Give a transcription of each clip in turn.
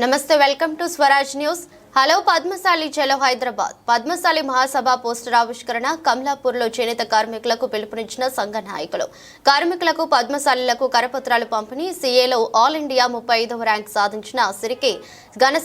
నమస్తే welcome to Swaraj news Hello Padmashali చలో హైదరాబాద్. పద్మశాలి మహాసభ poster ఆవిష్కరణ కమలాపూర్లో చేనేత కార్మికులకు పిలుపునిచ్చిన సంఘ నాయకులు. కార్మికులకు పద్మశాలిలకు కరపత్రాలు పంపిణీ సీఏలో ఆల్ ఇండియా ముప్పై ఐదవ ర్యాంక్ సాధించిన సిరికి ఘన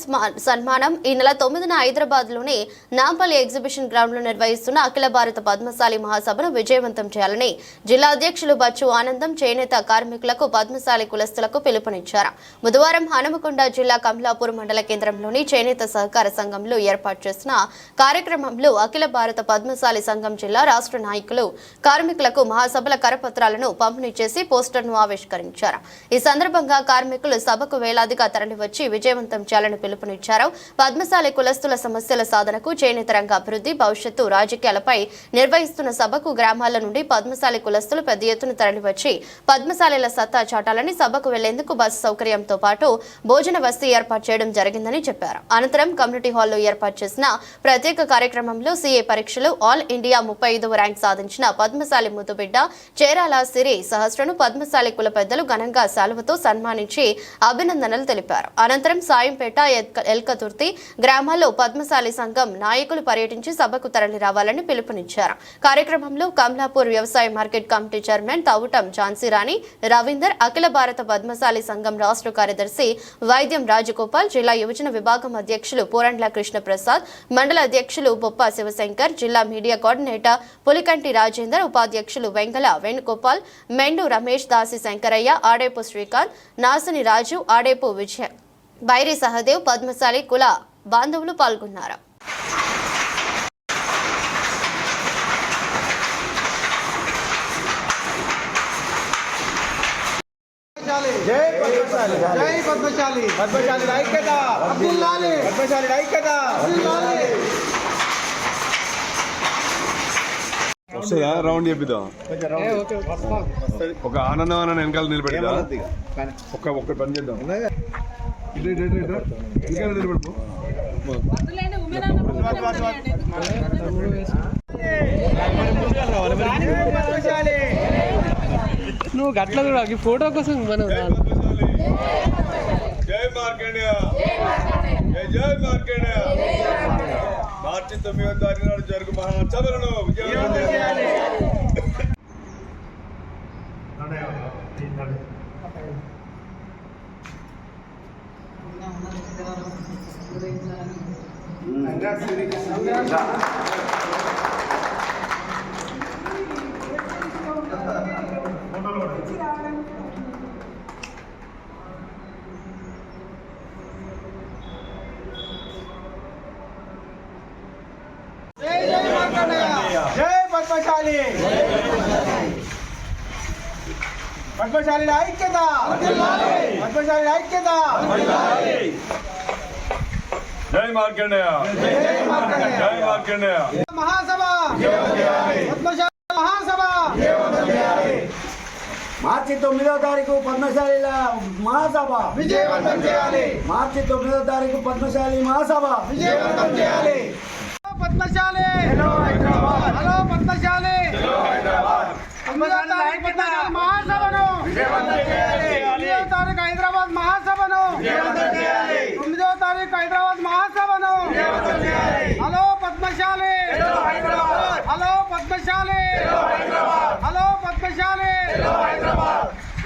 సన్మానం ఈ నెల తొమ్మిదిన హైదరాబాద్లోని నాంపల్లి ఎగ్జిబిషన్ గ్రౌండ్లో నిర్వహిస్తున్న అఖిల భారత పద్మశాలి మహాసభను విజయవంతం చేయాలని జిల్లా అధ్యక్షులు బచ్చు ఆనందం చేనేత కార్మికులకు పద్మశాలి కులస్తులకు పిలుపునిచ్చారు. బుధవారం హనుమకొండ జిల్లా కమలాపూర్ మండల కేంద్రంలోని చేనేత సహకార సంఘంలో ఏర్పాటు చేసిన కార్యక్రమంలో అఖిల భారత పద్మశాలి సంఘం జిల్లా రాష్ట్ర నాయకులు కార్మికులకు మహాసభల కరపత్రాలను పంపిణీ చేసి పోస్టర్ను ఆవిష్కరించారు. ఈ సందర్భంగా కార్మికులు సభకు వేలాదిగా తరలివచ్చి విజయవంతం చేయాలని పిలుపునిచ్చారు. పద్మశాలి కులస్తుల సమస్యల సాధనకు చేనేత రంగ అభివృద్ధి భవిష్యత్తు రాజకీయాలపై నిర్వహిస్తున్న సభకు గ్రామాల నుండి పద్మశాలి కులస్తులు పెద్ద ఎత్తున తరలివచ్చి పద్మశాలిల సత్తా చాటాలని సభకు వెళ్ళేందుకు బస్సు సౌకర్యంతో పాటు భోజన వసతి ఏర్పాటు చేయడం జరిగిందని చెప్పారు. అనంతరం కమ్యూనిటీ హాల్లో ఏర్పాటు చేసిన ప్రత్యేక కార్యక్రమంలో సీఏ పరీక్షలు ఆల్ ఇండియా ముప్పై ఐదవ ర్యాంక్ సాధించిన పద్మశాలి ముద్దుబిడ్డ చేరాల సిరి సహస్రను పద్మశాలి కుల పెద్దలు ఘనంగా శాలువతో సన్మానించి అభినందనలు తెలిపారు. అనంతరం సాయంపేట ఎల్కతుర్తి గ్రామాల్లో పద్మశాలి సంఘం నాయకులు పర్యటించి సభకు తరలి రావాలని పిలుపునిచ్చారు. కార్యక్రమంలో కమలాపూర్ వ్యవసాయ market committee chairman Tavutam Jhansirani Ravinder అఖిల భారత పద్మశాలి సంఘం రాష్ట్ర కార్యదర్శి వైద్యం రాజగోపాల్ జిల్లా యువజన విభాగం అధ్యక్షులు పోరండ్ల కృష్ణప్రసాద్ మండల అధ్యక్షులు బొప్ప శివశంకర్ జిల్లా మీడియా కోఆర్డినేటర్ పులికంటి రాజేందర్ ఉపాధ్యక్షులు వెంగళ వేణుగోపాల్ మెండు రమేష్ దాసి శంకరయ్య ఆడేపు శ్రీకాంత్ నాసిని రాజు ఆడేపు విజయ. బైరి సహదేవ్ పద్మశాలి కుల బాంధవులు పాల్గొన్నారు. జై పద్మశాలి. జై పద్మశాలి. పద్మశాలి ఐక్యత. అబ్దుల్లాలి పద్మశాలి ఐక్యత. అబ్దుల్లాలి వస్తుందా రౌండ్ చెప్పిద్దాం. ఒక ఆనందం అని వెనకాల నిలబెడదా. ఒక ఒక్క పని చేద్దాం. వెనకాల పద్మశాలి. నువ్వు గట్ల కూడా ఈ ఫోటో కోసం మనం జై మార్కండేయ జై జై మార్కండేయ మార్చి తొమ్మిదో తారీఖు నాడు జరుగు మహాసభలను విజయవంతం చేయాలి పద్మశాలి. పద్మశాలి ఐక్యత. పద్మశాలి ఐక్యత. జై మార్కండేయ. జై మార్కండేయ. మహాసభ. పద్మశాలి మహాసభ. మార్చి తొమ్మిదో తారీఖు పద్మశాలిల మహాసభ. విజయవంతం చేయాలి. మార్చి తొమ్మిదో తారీఖు పద్మశాలి మహాసభ. విజయవంతం చేయాలి. పద్మశాలి. హలో పద్మశాలి తొమ్మిదో తారీఖు పద్మశాలి మహాసభను తొమ్మిదో తారీఖు హైదరాబాద్ మహాసభను తొమ్మిదో తారీఖు Hyderabad మహాసభను hello Padmashali hello Padmashali hello Padmashali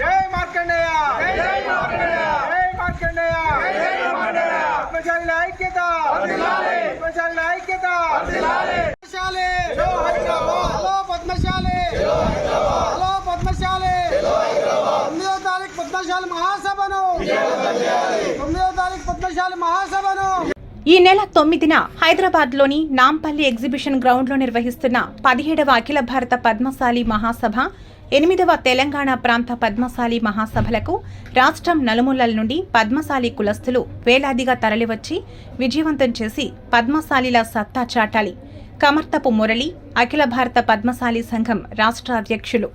జై మార్కండేయ జై మార్కండేయ జై మార్కండేయ పద్మశాలి ఐక్యత పద్మశాలి ఐక్యత పద్మశాలి హలో పద్మశాలి హలో పద్మశాలి తొమ్మిదో తారీఖు పద్మశాలి మహాసభను. తొమ్మిదో తారీఖు పద్మశాలి మహాసభను. ఈ నెల తొమ్మిదిన హైదరాబాద్లోని నాంపల్లి ఎగ్జిబిషన్ గ్రౌండ్లో నిర్వహిస్తున్న పదిహేడవ అఖిల భారత పద్మశాలి మహాసభ ఎనిమిదవ తెలంగాణ ప్రాంత పద్మశాలి మహాసభలకు రాష్ట్రం నలుమూలల నుండి పద్మశాలి కులస్తులు వేలాదిగా తరలివచ్చి విజయవంతం చేసి పద్మశాలిల సత్తా చాటాలి. కమర్తపు మురళి అఖిల భారత పద్మశాలి సంఘం రాష్ట్ర అధ్యక్షులు